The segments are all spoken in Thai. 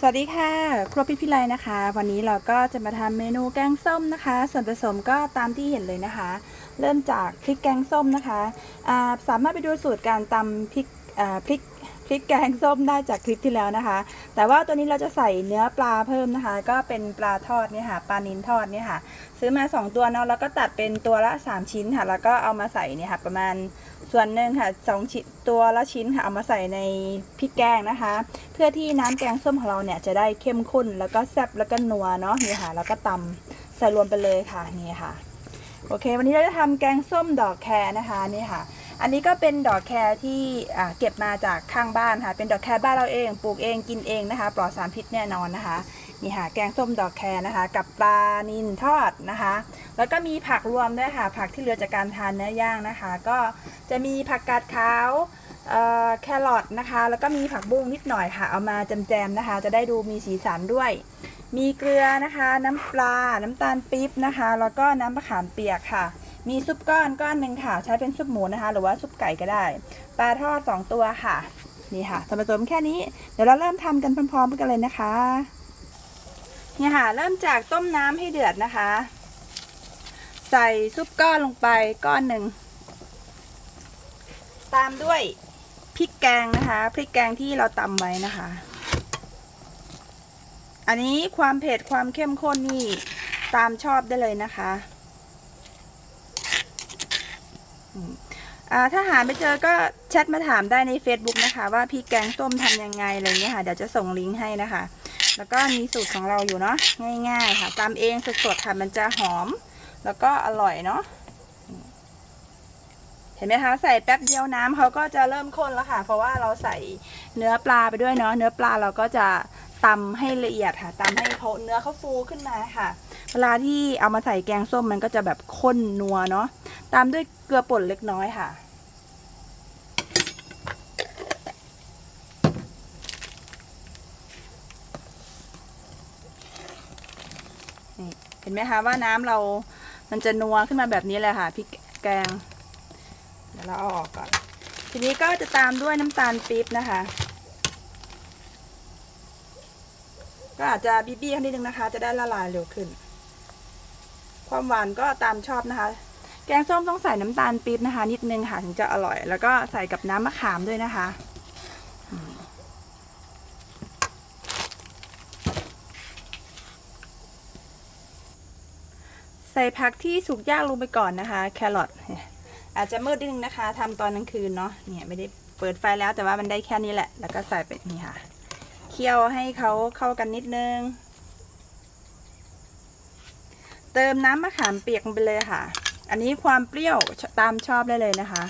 สวัสดีค่ะครัวพี่พิไลนะคะ วันนี้เราก็จะมาทำเมนูแกงส้มนะคะ ส่วนผสมก็ตามที่เห็นเลยนะคะ เริ่มจากพริกแกงส้มนะคะสามารถไปดูสูตรการตำพริกพริก พริกแกงส้มได้จากคลิปที่แล้วนะคะ แต่ว่าตัวนี้เราจะใส่เนื้อปลาเพิ่มนะคะ ก็เป็นปลาทอดเนี่ยค่ะปลานินทอดเนี่ยค่ะ ซื้อมา 2 ตัวเนาะแล้วก็ตัดเป็นตัวละ 3 ชิ้นค่ะ แล้วก็เอามาใส่เนี่ยค่ะประมาณส่วนหนึ่งค่ะสองชิ้นตัวละชิ้นค่ะเอามาใส่ในพริกแกงนะคะ เพื่อที่น้ำแกงส้มของเราเนี่ยจะได้เข้มข้นแล้วก็แซ่บแล้วก็นัวเนาะนี่ค่ะแล้วก็ตำใส่รวมไปเลยค่ะนี่ค่ะ โอเค วันนี้เราจะทำแกงส้มดอกแครนะคะนี่ค่ะ อันนี้ก็เป็นดอกแครที่เก็บมาจากข้างบ้านค่ะ เป็นดอกแครบ้านเราเองปลูกเองกินเองนะคะ ปลอดสารพิษแน่นอนนะคะนี่ค่ะแกงส้มดอกแครนะคะ กับปลานินทอดนะคะ แล้วก็มีผักรวมด้วยค่ะ ผักที่เหลือจากการทานเนื้อย่างนะคะ ก็จะมีผักกาดขาวแครอทนะคะ แล้วก็มีผักบุ้งนิดหน่อยค่ะ เอามาจำแจมๆนะคะ จะได้ดูมีสีสันด้วย มีเกลือนะคะ น้ำปลา น้ำตาลปี๊บนะคะ แล้วก็น้ำมะขามเปียกค่ะ มีซุปก้อนก้อนหนึ่งค่ะ ใช้เป็นซุปหมูนะคะ หรือว่าซุปไก่ก็ได้ ปลาทอดสองตัวค่ะ นี่ค่ะส่วนผสมแค่นี้ เดี๋ยวเราเริ่มทำกันพร้อมๆกันเลยนะคะ เนี่ยค่ะ เริ่มจากต้มน้ำให้เดือดนะคะ ใส่ซุปก้อนลงไปก้อนหนึ่ง ตามด้วยพริกแกงนะคะ พริกแกงที่เราตำไว้นะคะ อันนี้ความเผ็ดความเข้มข้นนี่ตามชอบได้เลยนะคะอืมอ่า ถ้าหาไม่เจอก็แชทมาถามได้ใน Facebook นะคะ ว่าพริกแกงต้มทำยังไงอะไรเงี้ยค่ะ เดี๋ยวจะส่งลิงก์ให้นะคะ แล้วก็มีสูตรของเราอยู่เนาะง่าย ๆ ค่ะตามเองสดๆค่ะมันจะหอม แล้วก็อร่อยเนาะเห็นไหมคะใส่แป๊บเดียวน้ำเขาก็จะเริ่มข้นแล้วค่ะ เพราะว่าเราใส่เนื้อปลาไปด้วยเนาะเนื้อปลาเราก็จะตำให้ละเอียดค่ะตำให้เขาเนื้อเขาฟูขึ้นมาค่ะ เวลาที่เอามาใส่แกงส้มมันก็จะแบบข้นนัวเนาะ ตามด้วยเกลือป่นเล็กน้อยค่ะ นี่เห็นไหมคะว่าน้ำเรา มันจะนัวขึ้นมาแบบนี้เลยค่ะพริกแกง เดี๋ยวเราเอาออกก่อน ทีนี้ก็จะตามด้วยน้ำตาลปี๊บนะคะ ก็อาจจะบีบี้เขานิดนึงนะคะ จะได้ละลายเร็วขึ้น ความหวานก็ตามชอบนะคะ แกงส้มต้องใส่น้ำตาลปี๊บนะคะ นิดนึงค่ะถึงจะอร่อย แล้วก็ใส่กับน้ำมะขามด้วยนะคะใส่ผักที่สุกย่างลงไปก่อนนะคะ แครอทอาจจะมืดนิดนึงนะคะทำตอนกลางคืนเนาะเนี่ยไม่ได้เปิดไฟแล้วแต่ว่ามันได้แค่นี้แหละ แล้วก็ใส่ไปนี่ค่ะ เคี่ยวให้เขาเข้ากันนิดนึง เติมน้ำมะขามเปียกลงไปเลยค่ะ อันนี้ความเปรี้ยวตามชอบได้เลยนะคะ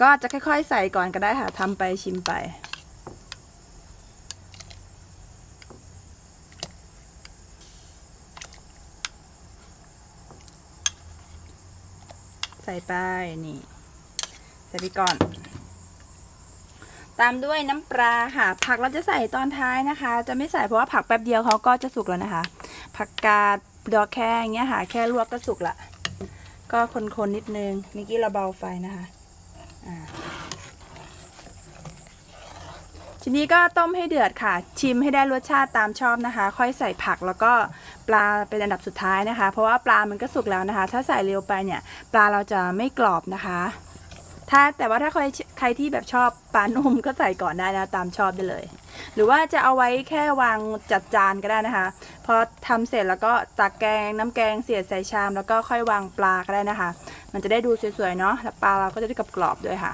ก็จะค่อยๆ ใส่ก่อนก็ได้ค่ะทำไปชิมไป ใส่ไปนี่ ใส่ไปก่อน ตามด้วยน้ำปลาค่ะ ผักเราจะใส่ตอนท้ายนะคะ จะไม่ใส่เพราะว่าผักแป๊บเดียวเขาก็จะสุกแล้วนะคะ ผักกาดดอกแครอย่างเงี้ยค่ะ แค่ลวกก็สุกละ ก็คนๆนิดนึงเมื่อกี้เราเบาไฟนะคะทีนี้ก็ต้มให้เดือดค่ะ ชิมให้ได้รสชาติตามชอบนะคะ ค่อยใส่ผักแล้วก็ปลาเป็นอันดับสุดท้ายนะคะ เพราะว่าปลามันก็สุกแล้วนะคะ ถ้าใส่เร็วไปเนี่ย ปลาเราจะไม่กรอบนะคะ ถ้าแต่ว่าถ้าใครใครที่แบบชอบปลานุ่มก็ใส่ก่อนได้นะตามชอบได้เลย หรือว่าจะเอาไว้แค่วางจัดจานก็ได้นะคะพอทำเสร็จแล้วก็ตักแกงน้ำแกงเสียดใส่ชาม แล้วก็ค่อยวางปลาก็ได้นะคะ มันจะได้ดูสวยๆเนาะแล้วปลาเราก็จะได้กรอบๆด้วยค่ะ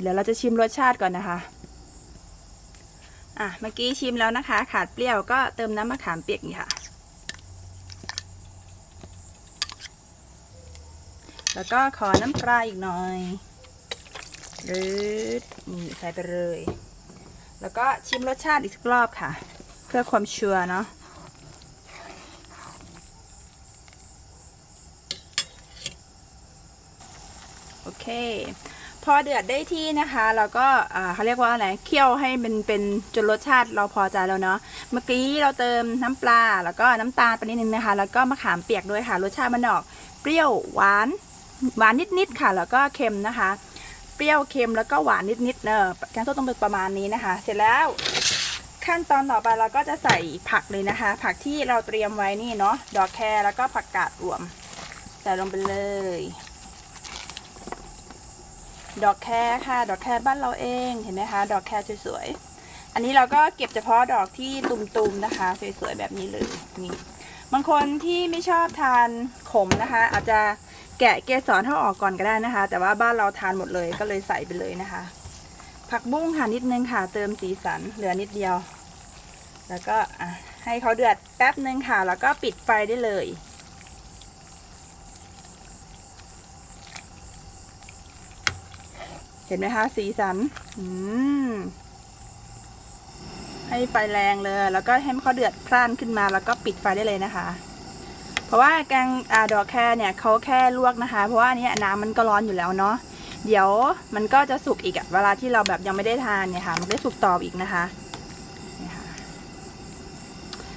เดี๋ยวเราจะชิมรสชาติก่อนนะคะอะเมื่อกี้ชิมแล้วนะคะ ขาดเปรี้ยวก็เติมน้ำมะขามเปียกนี่ค่ะ แล้วก็ขอน้ำปลาอีกหน่อยรือนี่ใส่ไปเลย แล้วก็ชิมรสชาติอีกสักรอบค่ะ เพื่อความชัวร์เนาะโอเค พอเดือดได้ที่นะคะ เราก็เขาเรียกว่าอะไรเคี่ยวให้เป็นเป็นจนรสชาติเราพอใจแล้วเนาะเมื่อกี้เราเติมน้ำปลาแล้วก็น้ำตาลไปนิดนึงนะคะ แล้วก็มะขามเปียกด้วยค่ะ รสชาติมันออกเปรี้ยวหวาน หวานนิดๆค่ะ แล้วก็เค็มนะคะ เปรี้ยวเค็มแล้วก็หวานนิดๆเนอะแกงส้มต้องเป็นประมาณนี้นะคะ เสร็จแล้วขั้นตอนต่อไปเราก็จะใส่ผักเลยนะคะ ผักที่เราเตรียมไว้นี่เนาะดอกแครแล้วก็ผักกาดรวม ใส่ลงไปเลย ดอกแครค่ะ ดอกแครบ้านเราเองเห็นไหมคะ ดอกแครสวยๆอันนี้เราก็เก็บเฉพาะดอกที่ตุ่มๆนะคะ สวยๆแบบนี้เลยนี่บางคนที่ไม่ชอบทานขมนะคะ อาจจะ แกะเกสรเขาออกก่อนก็ได้นะคะ แต่ว่าบ้านเราทานหมดเลยก็เลยใส่ไปเลยนะคะ ผักบุ้งค่ะนิดนึงค่ะ เติมสีสันเหลือนิดเดียว แล้วก็ให้เขาเดือดแป๊บนึงค่ะ แล้วก็ปิดไฟได้เลยเห็นไหมคะสีสัน อืม ให้ไฟแรงเลย แล้วก็ให้เขาเดือดพล่านขึ้นมา แล้วก็ปิดไฟได้เลยนะคะ ราะว่าแกงอดอกแครเนี่ยเขาแค่ลวกนะคะ เพราะว่าอันนี้น้ำมันก็ร้อนอยู่แล้วเนาะเดี๋ยวมันก็จะสุกอีกอเวลาที่เราแบบยังไม่ได้ทานเนี่ยค่ะ มันได้สุกต่ออีกนะคะนี่ค่ะ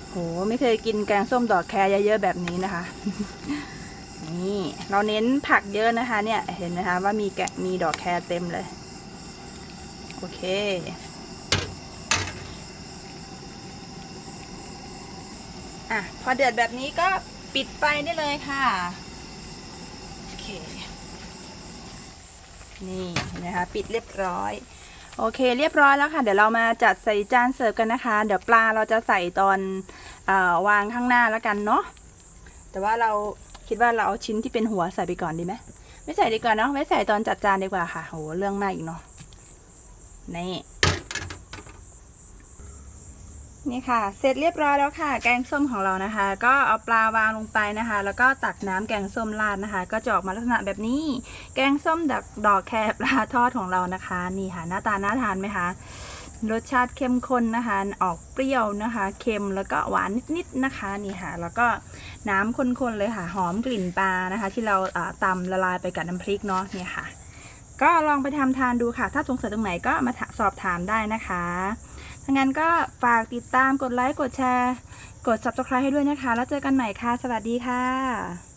โหไม่เคยกินแกงส้มดอกแครเยอะๆแบบนี้นะคะ นี่เราเน้นผักเยอะนะคะ เนี่ยเห็นไหมคะว่ามีแกะมีดอกแครเต็มเลย โอเคอะพอเดือดแบบนี้ก็ ปิดไฟได้เลยค่ะ โอเค นี่นไหมคะ ปิดเรียบร้อย โอเค เรียบร้อยแล้วค่ะ เดี๋ยวเรามาจัดใส่จานเสิร์ฟกันนะคะ เดี๋ยวปลาเราจะใส่ตอนออวางข้างหน้าแล้วกันเนาะ แต่ว่าเราคิดว่าเราเอาชิ้นที่เป็นหัวใส่ไปก่อนดีไหมไม่ใส่ดีกว่าเนาะ ไว้ใส่ตอนจัดจานดีกว่าค่ะ โห เรื่องมากอีกเนาะ นี่ นี่ค่ะ เสร็จเรียบร้อยแล้วค่ะ แกงส้มของเรานะคะ ก็เอาปลาวางลงไปนะคะ แล้วก็ตักน้ำแกงส้มราดนะคะ ก็จะออกมาลักษณะแบบนี้ แกงส้มดอกดอกแครปลาทอดของเรานะคะ นี่ค่ะหน้าตาน่าทานไหมคะ รสชาติเข้มข้นนะคะ ออกเปรี้ยวนะคะ เค็มแล้วก็หวานนิดๆนะคะ นี่ค่ะ แล้วก็น้ำข้นๆเลยค่ะ หอมกลิ่นปลานะคะ ที่เราอ่าตำละลายไปกับน้ำพริกเนาะ เนี่ยค่ะ ก็ลองไปทำทานดูค่ะ ถ้าสงสัยตรงไหนก็มาสอบถามได้นะคะถ้างั้นก็ ฝากติดตามกดไลค์กดแชร์ กด subscribe ให้ด้วยนะคะ แล้วเจอกันใหม่ค่ะ สวัสดีค่ะ